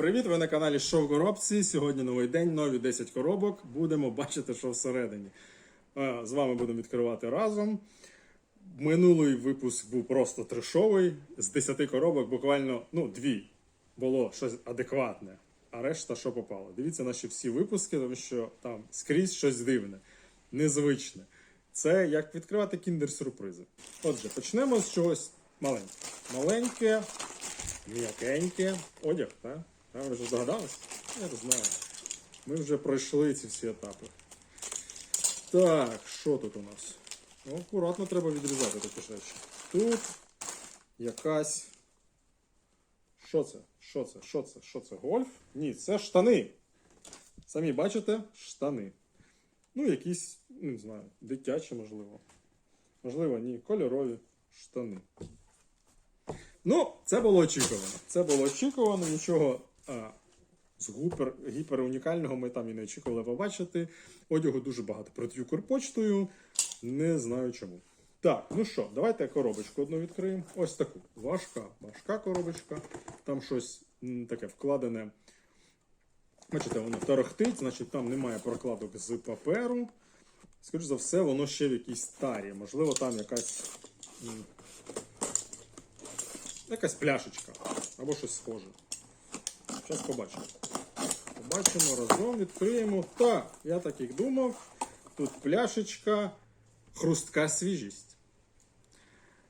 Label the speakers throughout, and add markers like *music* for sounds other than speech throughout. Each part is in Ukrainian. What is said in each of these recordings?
Speaker 1: Привіт, ви на каналі Шоу Коробці. Сьогодні новий день, нові 10 коробок. Будемо бачити, що всередині. Е, З вами будемо відкривати разом. Минулий випуск був просто трешовий. З 10 коробок буквально ну, дві було щось адекватне, а решта що попало. Дивіться наші всі випуски, тому що там скрізь щось дивне, незвичне. Це як відкривати кіндер-сюрпризи. Отже, почнемо з чогось маленького. Маленьке, м'якеньке. Одяг, так? А, ви вже здогадались? Я не знаю. Ми вже пройшли ці всі етапи. Так, що тут у нас? Ну, акуратно треба відрізати такі речі. Тут якась. Що це? Що це? Що це? Що це? Гольф? Ні, це штани. Самі бачите? Штани. Ну, якісь, не знаю, дитячі, можливо. Можливо, ні, кольорові штани. Ну, це було очікувано. Це було очікувано, нічого з гупер, гіперунікального ми там і не очікували побачити. Одягу дуже багато працюю Укрпочтою. Не знаю чому. Так, ну що, давайте коробочку одну відкриємо. Ось таку. Важка, важка коробочка. Там щось таке вкладене. Бачите, воно торохтить, значить там немає прокладок з паперу. Скоріше за все, воно ще в якійсь тарі. Можливо, там якась. Якась пляшечка або щось схоже. Зараз побачимо. Побачимо разом, відкриємо. Так, я так і думав. Тут пляшечка, хрустка свіжість.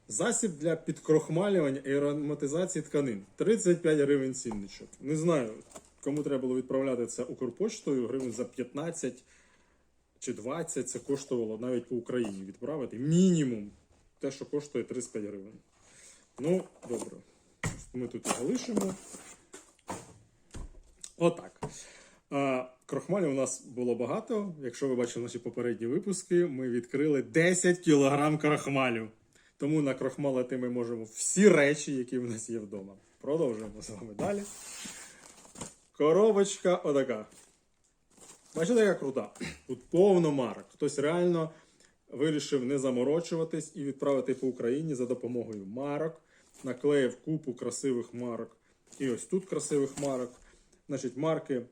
Speaker 1: Засіб для підкрохмалювання і ароматизації тканин. 35 гривень цінничок. Не знаю, кому треба було відправляти це Укрпоштою. Гривень за 15 чи 20 це коштувало навіть по Україні відправити. Мінімум те, що коштує 35 гривень. Ну, добре. Ми тут і залишимо. Отак. Крохмалю у нас було багато. Якщо ви бачили наші попередні випуски, ми відкрили 10 кг крохмалю. Тому накрохмалити ми можемо всі речі, які в нас є вдома. Продовжуємо з вами далі. Коробочка отака. Бачите, яка крута? Тут повно марок. Хтось реально вирішив не заморочуватись і відправити по Україні за допомогою марок. Наклеїв купу красивих марок. І ось тут красивих марок. Значить, марки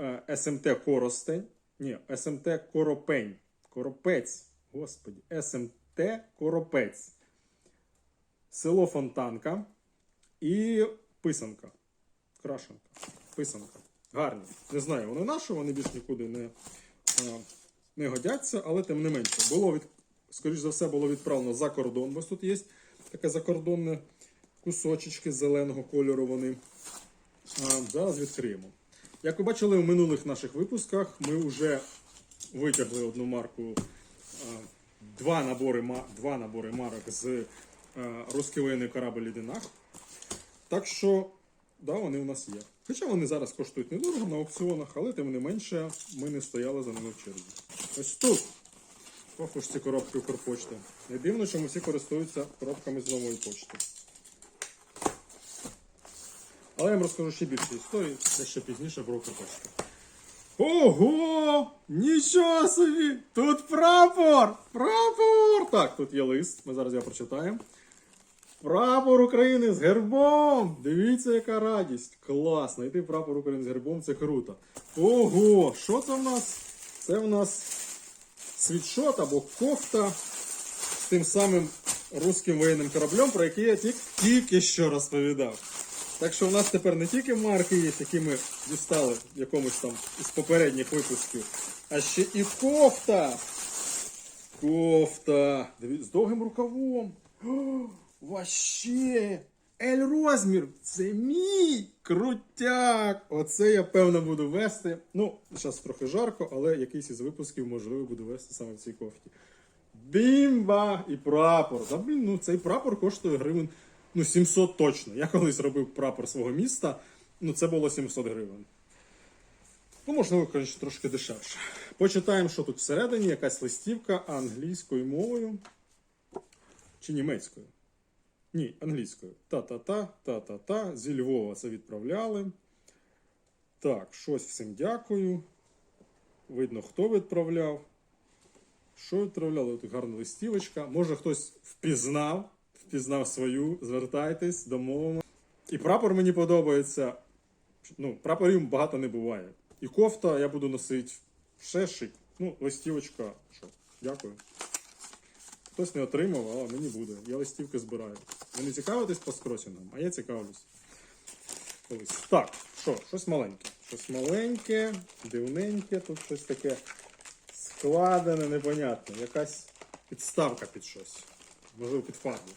Speaker 1: е, СМТ Коростень. Ні, СМТ Коропень. Коропець. Господі, СМТ Коропець. Село Фонтанка і Писанка. Крашенка. Писанка. Гарні. Не знаю, вони наші, вони більш нікуди не, е, не годяться, але тим не менше. Було від, скоріш за все, було відправлено за кордон. Ось тут є таке закордонне кусочечки зеленого кольору. Вони. Зараз відкриємо. Як ви бачили в минулих наших випусках, ми вже витягли одну марку, два набори, два набори марок з а, «Русський воєнний корабль Лідинах. Так що, да, вони у нас є. Хоча вони зараз коштують недорого на аукціонах, але тим не менше ми не стояли за ними в черзі. Ось тут. Ох уж ці коробки Укрпочти. Не дивно, чому всі користуються коробками з нової почти. Але я вам розкажу ще більше історії, це ще пізніше про Укрпочту. Ого! Нічого собі! Тут прапор! Прапор! Так, тут є лист, ми зараз його прочитаємо. Прапор України з гербом! Дивіться, яка радість! Клас! Знайти прапор України з гербом це круто. Ого! Що це в нас? Це в нас світшот або кофта з тим самим руським воєнним кораблем, про який я тільки що розповідав. Так що у нас тепер не тільки марки є, які ми дістали в якомусь там із попередніх випусків, а ще і кофта. Кофта. Дивіться, з довгим рукавом. Вообще! Ель розмір! Це мій крутяк! Оце я певно буду вести. Ну, зараз трохи жарко, але якийсь із випусків, можливо, буду вести саме в цій кофті. Бімба! І прапор. Да, блін, ну цей прапор коштує гривень ну, 700 точно. Я колись робив прапор свого міста, ну це було 700 гривень. Ну, можливо, конечно, трошки дешевше. Почитаємо, що тут всередині, якась листівка англійською мовою чи німецькою. Ні, англійською. Та-та-та, та-та-та. Зі Львова це відправляли. Так, щось всім дякую. Видно, хто відправляв. Що відправляли? Тут гарна листівочка. Може хтось впізнав, впізнав свою. Звертайтесь, домовимо. І прапор мені подобається. Ну, прапорів багато не буває. І кофта я буду носити ще шик. Ну, листівочка. Що? Дякую. Хтось не отримав, але мені буде. Я листівки збираю. Ви не цікавитесь по скросінгам, а я цікавлюсь. Колись. Так, що, щось маленьке. Щось маленьке, дивненьке, тут щось таке складене, непонятне. Якась підставка під щось. Можливо, під фарбу.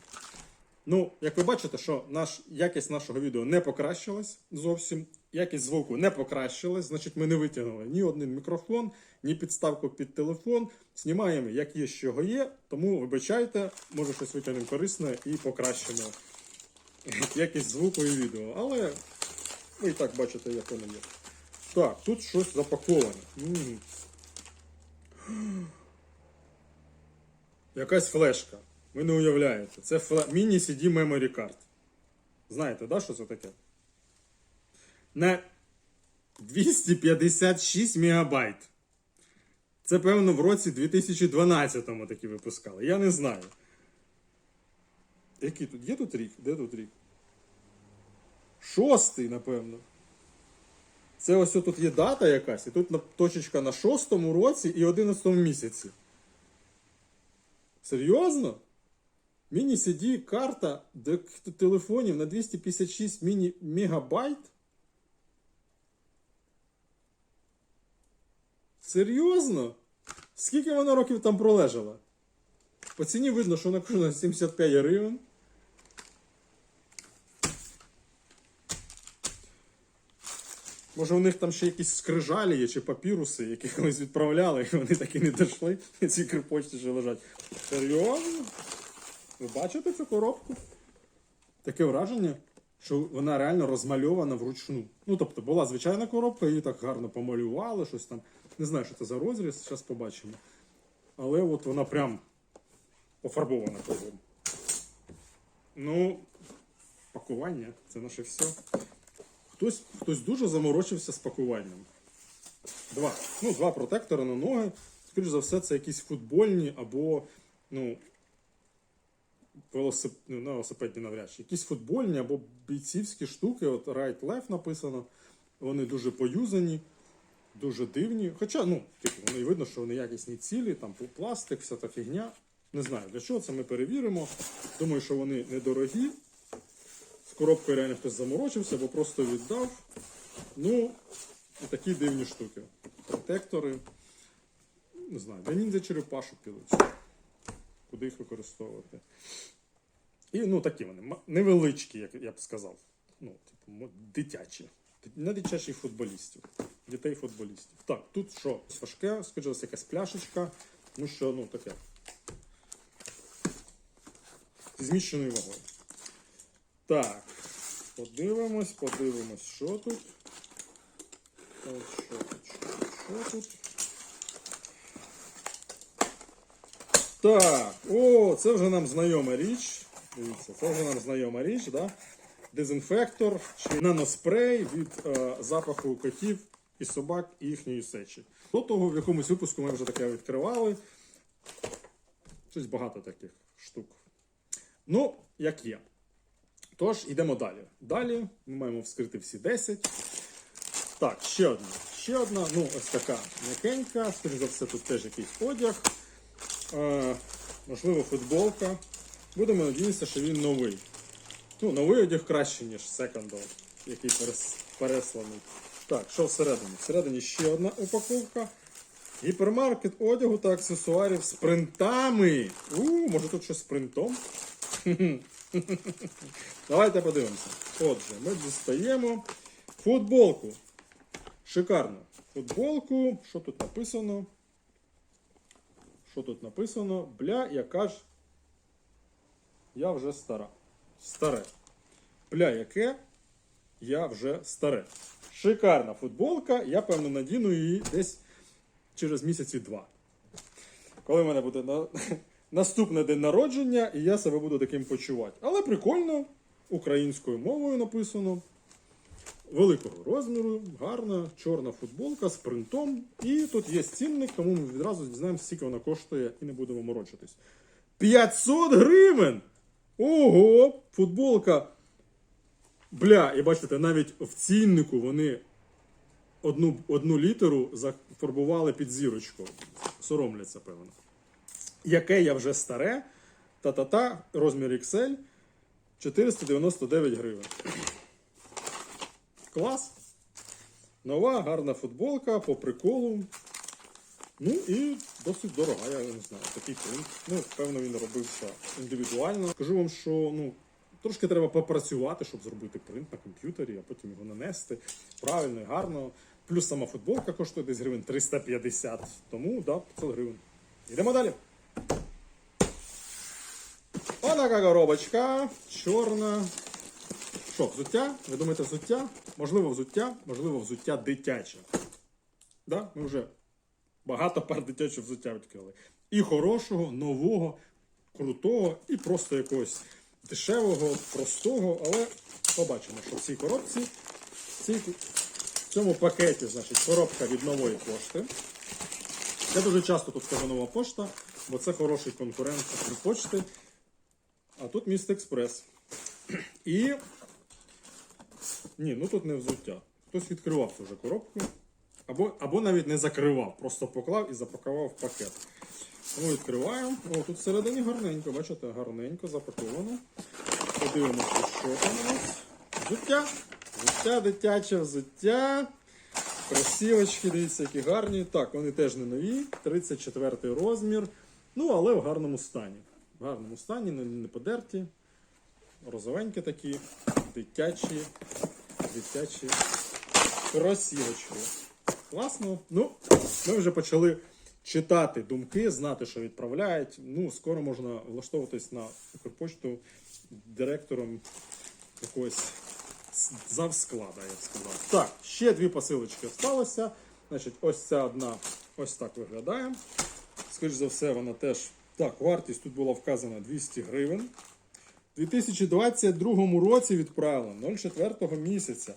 Speaker 1: Ну, як ви бачите, що наш, якість нашого відео не покращилась зовсім. Якість звуку не покращилась, значить ми не витягнули ні один мікрофон, ні підставку під телефон. Знімаємо, як є, з чого є. Тому вибачайте, може щось витягнемо корисне і покращимо якість звуку і відео. Але ви і так бачите, як воно є. Так, тут щось запаковане. Якась флешка. Ви не уявляєте. Це міні-CD Memory Card. Знаєте, да, що це таке? На 256 мегабайт. Це, певно, в році 2012-му такі випускали. Я не знаю. Який тут? Є тут рік? Де тут рік? Шостий, напевно. Це ось тут є дата якась, і тут точечка на шостому році і 11 місяці. Серйозно? Міні-CD карта до телефонів на 256 міні мегабайт? Серйозно? Скільки вона років там пролежала? По ціні видно, що вона коштує 75 гривень. Може, у них там ще якісь скрижалі є чи папіруси, які колись відправляли, і вони так і не дійшли. Ці крипочці ще лежать. Серйозно? Ви бачите цю коробку? Таке враження, що вона реально розмальована вручну. Ну, тобто, була звичайна коробка, її так гарно помалювали, щось там. Не знаю, що це за розріз, зараз побачимо. Але от вона прям пофарбована кругом. Ну, пакування це наше все. Хтось, хтось дуже заморочився з пакуванням. Два. Ну, два протектори на ноги. Скоріше за все, це якісь футбольні або, ну, велосип... ну, велосипедні навряд чи. Якісь футбольні або бійцівські штуки. От Right Left написано. Вони дуже поюзані, дуже дивні. Хоча, ну, типу, вони видно, що вони якісні цілі, там пластик, вся та фігня. Не знаю, для чого це ми перевіримо. Думаю, що вони недорогі. З коробкою реально хтось заморочився, або просто віддав. Ну, і такі дивні штуки. Протектори. Не знаю, для ніндзя черепашу пілить. Куди їх використовувати. І ну такі вони. Невеличкі, як я б сказав. Ну, типу, дитячі. Не дитячих футболістів. Дітей футболістів. Так, тут що? Важке, скажімо, якась пляшечка. Ну що, ну таке. Зміщеною вагою. Так, подивимось, подивимось, що тут. Так, що що що тут. Так, о, це вже нам знайома річ. Дивіться, це нам знайома річ, да? Дезінфектор чи наноспрей від е, запаху котів і собак і їхньої сечі. До того в якомусь випуску ми вже таке відкривали. Щось багато таких штук. Ну, як є. Тож, йдемо далі. Далі ми маємо вскрити всі 10. Так, ще одна. Ще одна, ну, ось така м'якенька. Скоріше за все, тут теж якийсь одяг. Е, можливо, футболка. Будемо надіятися, що він новий. Ну, новий одяг краще, ніж секондов, який перес, пересланий. Так, що всередині? Всередині ще одна упаковка. Гіпермаркет одягу та аксесуарів з принтами. У, може тут щось з принтом? *laughs* Давайте подивимося. Отже, ми дістаємо футболку. Шикарно. Футболку. Що тут написано? Що тут написано? Бля, яка ж. Я вже стара. Старе. Бля, яке? Я вже старе. Шикарна футболка. Я, певно, надіну її десь через місяці два. Коли в мене буде на... *laughs* наступний день народження, і я себе буду таким почувати. Але прикольно, українською мовою написано. Великого розміру, гарна чорна футболка з принтом. І тут є цінник, тому ми відразу дізнаємося, скільки вона коштує і не будемо морочитись. 500 гривень! Ого! Футболка Бля, і бачите, навіть в ціннику вони одну, одну літеру зафарбували під зірочку. Соромляться, певно. Яке я вже старе. Та-та-та, розмір XL 499 гривень. Клас. Нова гарна футболка по приколу. Ну і досить дорога, я не знаю, такий принт. Ну, певно, він робився індивідуально. Скажу вам, що ну, трошки треба попрацювати, щоб зробити принт на комп'ютері, а потім його нанести правильно і гарно. Плюс сама футболка коштує десь гривень 350, тому да, 500 гривень. Йдемо далі. Отака коробочка, чорна. Що, взуття? Ви думаєте, взуття? Можливо, взуття, можливо, взуття дитяче. Да? Ми вже багато пар дитячого взуття відкрили. І хорошого, нового, крутого, і просто якогось дешевого, простого, але побачимо, що в цій коробці, в, цій, в цьому пакеті, значить, коробка від нової пошти. Я дуже часто тут кажу нова пошта, бо це хороший конкурент почти. А тут міст Експрес. І. Ні, ну тут не взуття. Хтось відкривав вже коробку. Або, або навіть не закривав, просто поклав і запакував в пакет. Тому відкриваємо. О, тут всередині гарненько, бачите, гарненько запаковано. Подивимося, що там у нас. Взуття. Взуття, дитяче взуття. Красівочки, дивіться, які гарні. Так, вони теж не нові. 34 розмір. Ну, але в гарному стані. В гарному стані, не подерті. Розовенькі такі, дитячі, дитячі кросівочки. Класно. Ну, ми вже почали читати думки, знати, що відправляють. Ну, скоро можна влаштовуватись на Укрпочту директором якогось завсклада, я б сказав. Так, ще дві посилочки залишилося. Значить, ось ця одна ось так виглядає. Скоріш за все, вона теж. Так, вартість тут була вказана 200 гривень. У 2022 році відправили 04 місяця.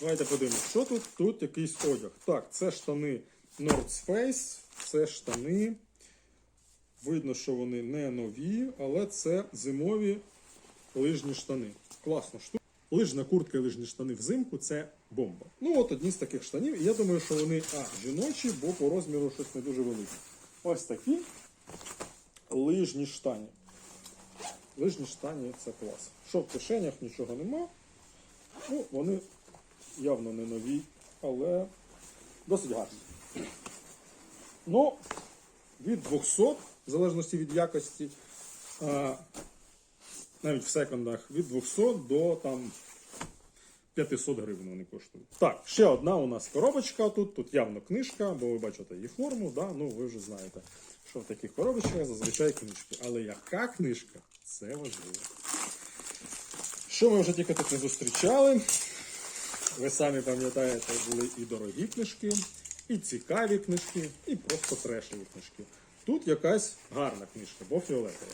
Speaker 1: Давайте подивимось, що тут? Тут якийсь одяг. Так, це штани North Face, це штани. Видно, що вони не нові, але це зимові лижні штани. Класна штука. Лижна куртка і лижні штани взимку це бомба. Ну, от одні з таких штанів. І я думаю, що вони а, жіночі, бо по розміру щось не дуже велике. Ось такі лижні штані. Лижні штані це клас. Що в кишенях нічого нема. Ну, вони явно не нові, але досить гарні. Ну, від 200, в залежності від якості, навіть в секондах, від 200 до там 500 гривень вони коштують. Так, ще одна у нас коробочка тут. Тут явно книжка, бо ви бачите її форму, да? ну ви вже знаєте, що в таких коробочках зазвичай книжки. Але яка книжка, це важливо. Що ми вже тільки тут не зустрічали? Ви самі пам'ятаєте, були і дорогі книжки, і цікаві книжки, і просто трешові книжки. Тут якась гарна книжка, бо фіолетова.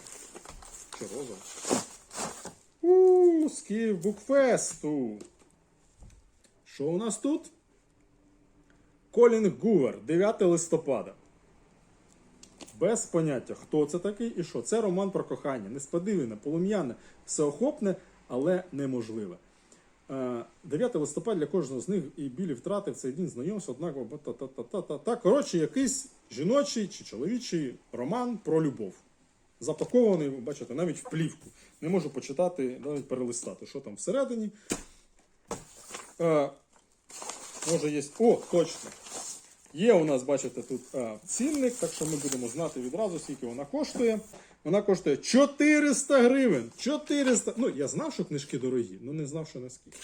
Speaker 1: Чи розова? Ууу, з Київ Букфесту. Що у нас тут? Колін Гувер, 9 листопада. Без поняття, хто це такий і що. Це роман про кохання. Несподіване, полум'яне, всеохопне, але неможливе. Е, 9 листопада для кожного з них і білі втрати в цей день знайомства, однаково та-та-та-та-та. Коротше, якийсь жіночий чи чоловічий роман про любов. Запакований, ви бачите, навіть в плівку. Не можу почитати, навіть перелистати, що там всередині. Е, може є. О, точно! Є у нас, бачите, тут а, цінник, так що ми будемо знати відразу, скільки вона коштує. Вона коштує 400 гривень. 400. Ну, я знав, що книжки дорогі, але не знав, що наскільки.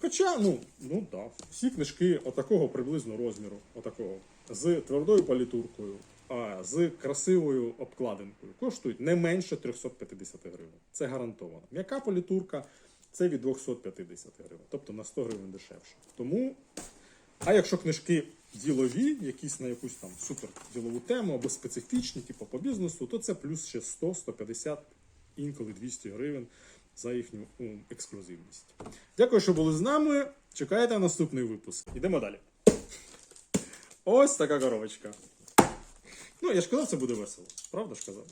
Speaker 1: Хоча, ну, ну так, всі книжки отакого приблизно розміру, отакого, з твердою палітуркою, а з красивою обкладинкою коштують не менше 350 гривень. Це гарантовано. М'яка політурка це від 250 гривень, тобто на 100 гривень дешевше. Тому а якщо книжки ділові, якісь на якусь там супер ділову тему або специфічні, типу по бізнесу, то це плюс ще 100, 150, інколи 200 гривень за їхню ексклюзивність. Дякую, що були з нами. Чекайте наступний випуск. Йдемо далі. Ось така коробочка. Ну, я ж казав, це буде весело. Правда ж казав?